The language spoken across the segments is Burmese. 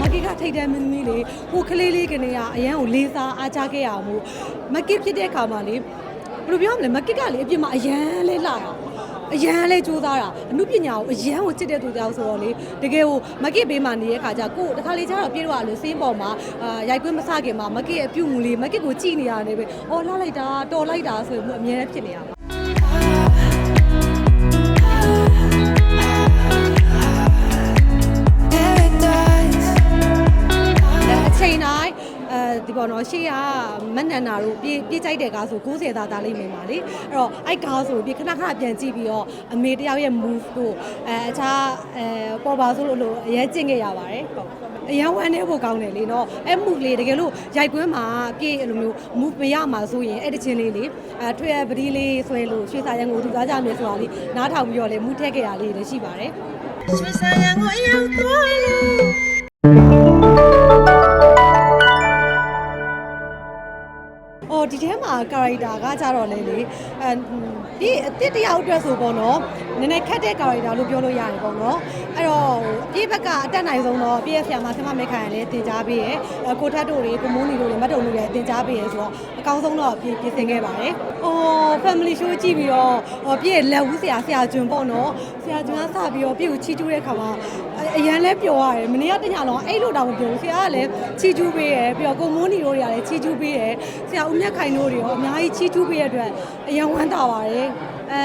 မကီကထိတ်တဲ့မင်းသမီးလေဟိုကလေးလေးကနေကအရန်ကိုလေးစားအားကြခဲ့ရအောင်မို့မကီဖြစ်တဲ့အခါမှာလေဘယ်လိုပြောရမလဲမကီကလေအပြင်မှာအရန်လေးလာတာအရန်လေးစူးစားတာအမှုပညာကိုအရန်ကိုချစ်တဲ့သူတယောက်ဆိုတော့လေတကယ်ကိုမကီဘေးမှာနေတဲ့ခါကျကိုတခါလေကျတော့ပြေတော့လို့စင်းပေါ်မှာအာရိုက်ကွင်းမစခင်မှာမကီရဲ့အပြုတ်မူလေးမကီကိုကြည်နေရတယ်ပဲအော်လှလိုက်တာတော်လိုက်တာဆိုရင်အမြဲတမ်းဖြစ်နေရပါ ဒီပေါ်တော့ရှေ့ကမက်နန်နာတို့ပြေးပြေးကြိုက်တဲ့ကားဆို90သားသားလိမ့်မယ်ပါလေအဲ့တော့အဲ့ကားဆိုပြေးခဏခဏပြန်ကြည့်ပြီးတော့အမေတယောက်ရဲ့ move တို့အဲအခြားအဲပေါ်ပါဆိုလို့လို့အရင်ကျင့်ခဲ့ရပါတယ်ဟုတ်အရန်ဝမ်းနေဖို့ကောင်းတယ်လေနော်အဲ့ move လေးတကယ်လို့ရိုက်ကွင်းမှာပြေးအဲ့လိုမျိုး move မရမှာဆိုရင်အဲ့တချင်းလေးလေအဲထွေရပတိလေးဆွဲလို့ရွှေစာရန်ကိုထူသားကြမယ်ဆိုတာလေးနားထောင်ပြီးတော့လေ move ထည့်ခဲ့ရလေးလည်းရှိပါတယ်ရွှေဆန်ရန်ကိုအရောက်သွားလို့ character ကကြတော့လေလေအဲဒီအစ်စ်တယောက်အတွက်ဆိုပေါ့နော်နည်းနည်းခက်တဲ့ character လို့ပြောလို့ရတယ်ပေါ့နော်အဲ့တော့အပြည့်ဘက်ကအတက်နိုင်ဆုံးတော့အပြည့်ရဲ့ဆရာမဆရာမမဲခိုင်ရလည်းတင် जा ပေးရယ်အဲကိုထတ်တို့တွေကိုမိုးနီတို့တွေမတ်တုံတို့တွေတင် जा ပေးရယ်ဆိုတော့အကောင်းဆုံးတော့ပြင်ပြင်ဆင်ခဲ့ပါတယ်။အော် family show ကြည့်ပြီးတော့ဟောပြည့်လက်ဦးဆရာဆရာကျွန်းပေါ့နော်ဆရာကျွန်းကစပြီးတော့ပြည့်ကိုချီကျူးတဲ့ခါမှာအရန်လဲပျော်ရတယ်မနေ့ကတညလုံးအဲ့လိုတောင်မပြောဘူးဆရာကလည်းချီကျူးပေးရယ်ပြီးတော့ကိုမိုးနီတို့တွေကလည်းချီကျူးပေးရယ်ဆရာဦးမြတ်ခိုင်တို့တွေရောအများကြီးချီကျူးပေးရတဲ့အတွက်အရန်ဝမ်းသာပါတယ်အဲ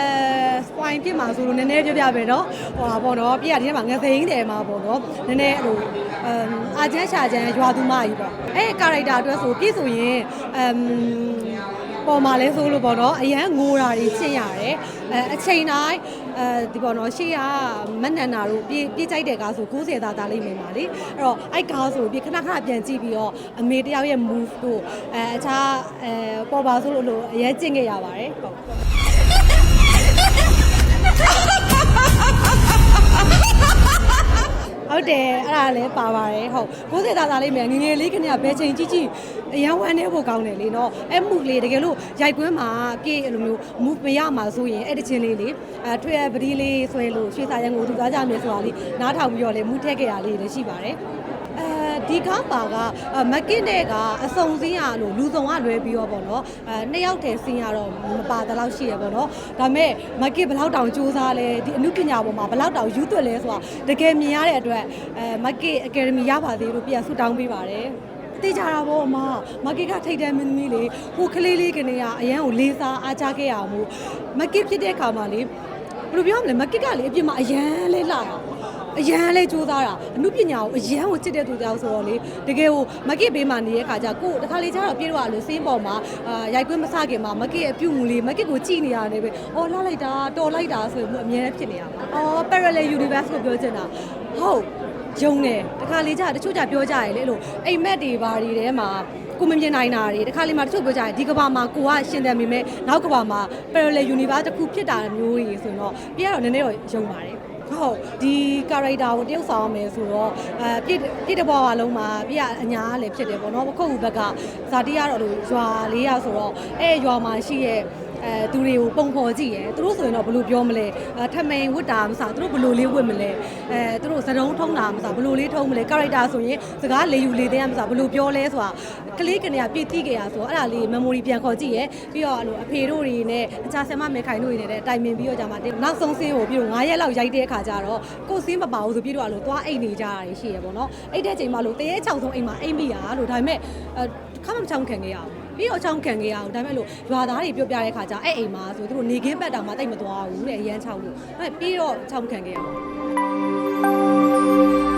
spine ပြစ်မှာဆိုလို့နည်းနည်းပြပြပဲเนาะဟိုပါပေါ့เนาะပြည့်ရတဲ့မှာငသိန်းတယ်မှာပေါ့เนาะနည်းနည်းအဲ့လိုအမ်အာချမ်းရှာချမ်းရွာသူမကြီးပေါ့အဲ့ character အတွက်ဆိုပြည့်ဆိုရင်အမ် ပေါ်မှာလဲဆိုလို့ပေါ့နော်အရန်ငိုတာတွေရှင်းရတယ်အဲအချိန်တိုင်းအဲဒီပေါ့နော်ရှေ့ကမက်နန်နာတို့ပြေးပြေးကြိုက်တဲ့ကားဆို90သားသားလိမ့်မယ်ပါလေအဲ့တော့အဲ့ကားဆိုပြေးခဏခဏပြန်ကြည့်ပြီးတော့အမေတယောက်ရဲ့ move တို့အဲအခြားအဲပေါ်ပါဆိုလို့လို့အရင်ကျင့်ခဲ့ရပါတယ်ဟုတ် ဟုတ်တယ်အဲ့ဒါလည်းပါပါတယ်ဟုတ်90သားသားလေးမြန်ငယ်ငယ်လေးခင်ဗျဘယ်ချိန်ကြည့်ကြည့်အရန်ဝမ်းနေဖို့ကောင်းတယ်လေနော်အဲ့ move လေးတကယ်လို့ရိုက်ကွင်းမှာပြေအဲ့လိုမျိုး move မရမှာဆိုရင်အဲ့တချင်းလေးလေအဲထွေရပတိလေးဆွဲလို့ရွှေစာရန်ကိုထူသားကြမယ်ဆိုတာလေးနားထောင်ပြီးတော့လေ move ထည့်ခဲ့ရလေးလည်းရှိပါတယ်အဲ ဒီကားပါကအဲမကစ်တဲ့ကအစုံစင်းရလို့လူစုံကလွဲပြီးတော့ပေါ့နော်အဲနှစ်ယောက်တည်းစင်းရတော့မပါတဲ့လောက်ရှိရပေါ့နော်ဒါပေမဲ့မကစ်ဘယ်လောက်တောင်စူးစမ်းလဲဒီအမှုပညာပေါ်မှာဘယ်လောက်တောင်ယူသွက်လဲဆိုတာတကယ်မြင်ရတဲ့အတွက်အဲမကစ်အကယ်ဒမီရပါသေးလို့ပြန်ဆူတောင်းပေးပါတယ်သိကြတာပေါ့အမမကစ်ကထိတ်တဲ့မင်းသမီးလေဟိုကလေးလေးကနေကအရန်ကိုလေးစားအားကြခဲ့ရအောင်မို့မကစ်ဖြစ်တဲ့အခါမှာလေဘယ်လိုပြောရမလဲမကစ်ကလေအပြင်မှာအရန်လေးလာတာ အရန်လေးစူးစားတာအမှုပညာကိုအရန်ကိုချစ်တဲ့သူတယောက်ဆိုတော့လေတကယ်ကိုမကစ်ဘေးမှာနေတဲ့ခါကျကိုတခါလေကျတော့ပြေတော့လို့စင်းပေါ်မှာအာရိုက်ကွင်းမစခင်မှာမကစ်ရဲ့အပြုတ်မူလေးမကစ်ကိုကြည်နေရတယ်ပဲအော်လှလိုက်တာတော်လိုက်တာဆိုရင်အမြဲတမ်းဖြစ်နေရပါအော် parallel universe ကိုပြောချင်တာဟုတ်ယုံတယ်တခါလေကျတချို့ကြပြောကြရလေအဲ့လိုအိမ်မက်တွေဘာတွေထဲမှာကိုမမြင်နိုင်တာတွေတခါလေမှတချို့ပြောကြတယ်ဒီကဘာမှာကိုကရှင်တယ်မိမဲ့နောက်ကဘာမှာ parallel universe တစ်ခုဖြစ်တာမျိုးကြီးဆိုတော့ပြရတော့နည်းနည်းတော့ယုံပါတယ် ဟုတ်ဒီ character ကိုတယောက်ဆောင်ရမယ်ဆိုတော့အဲပြည့်ပြည့်တဘောကလုံးမှာပြည့်အညာလည်းဖြစ်တယ်ပေါ့နော်ပခုတ်ဘက်ကဇာတိရတော့လို့ရွာလေးရဆိုတော့အဲရွာမှာရှိရဲ့ အဲသူတွေကိုပုံဖော်ကြည့်ရယ်သူတို့ဆိုရင်တော့ဘယ်လိုပြောမလဲအဲထမိန်ဝတ်တာမစားသူတို့ဘယ်လိုလေးဝတ်မလဲအဲသူတို့စတုံးထုံးတာမစားဘယ်လိုလေးထုံးမလဲ character ဆိုရင်စကားလေယူလေတဲ့မစားဘယ်လိုပြောလဲဆိုတာကလေးကနေပြည့်တိကြရဆိုတော့အဲ့ဒါလေး memory ပြန်ခေါ်ကြည့်ရယ်ပြီးတော့အဲ့လိုအဖေတို့တွေနဲ့အခြားဆရာမမေခိုင်တို့တွေနဲ့လည်းတိုင်ပင်ပြီးတော့ကြာမှာနောက်ဆုံးဆင်းကိုပြီးတော့9ရက်လောက်ရိုက်တဲ့အခါကျတော့ကိုယ်ဆင်းမပါဘူးဆိုပြီးတော့အဲ့လိုသွားအိတ်နေကြတာရှိရယ်ပေါ့နော်အဲ့တဲ့ချိန်မှာလို့တရေချောင်ဆုံးအိမ်မှာအိမ်မိရလို့ဒါပေမဲ့အဲခါမှမချောင်ခံခဲ့ရအောင် ပြီးတော့ချောင်းခံခဲ့ရအောင်ဒါပေမဲ့လို့ရွာသားတွေပြောပြတဲ့ခါကျအဲ့အိမ်မှာဆိုသူတို့နေခင်းဘက်တောင်မှတိတ်မသွားဘူးတဲ့အရန်ချောင်းလို့ဒါပေမဲ့ပြီးတော့ချောင်းခံခဲ့ရအောင်